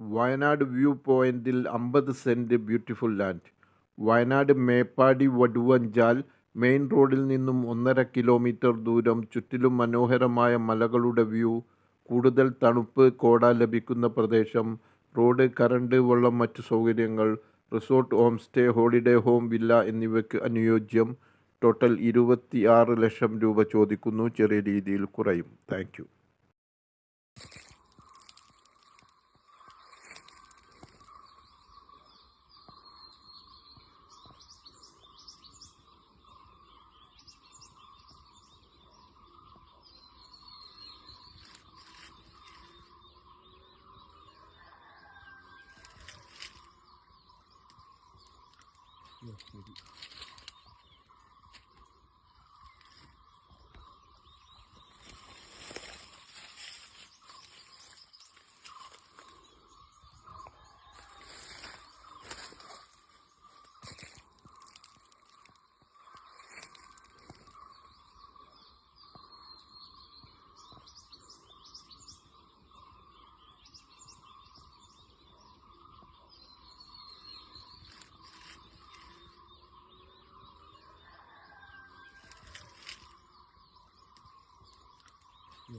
Wayanad view പോയിന്റിൽ അമ്പത് cent beautiful land. Wayanad Meppadi Vaduvanchal main റോഡിൽ നിന്നും ഒന്നര കിലോമീറ്റർ ദൂരം ചുറ്റിലും മനോഹരമായ മലകളുടെ വ്യൂ കൂടുതൽ തണുപ്പ് കോട ലഭിക്കുന്ന പ്രദേശം റോഡ് കറണ്ട് വെള്ളം മറ്റു സൗകര്യങ്ങൾ resort home stay holiday home villa എന്നിവയ്ക്ക് അനുയോജ്യം. ടോട്ടൽ ഇരുപത്തി ലക്ഷം രൂപ ചോദിക്കുന്നു ചെറിയ രീതിയിൽ കുറയും. Thank Não, Ja,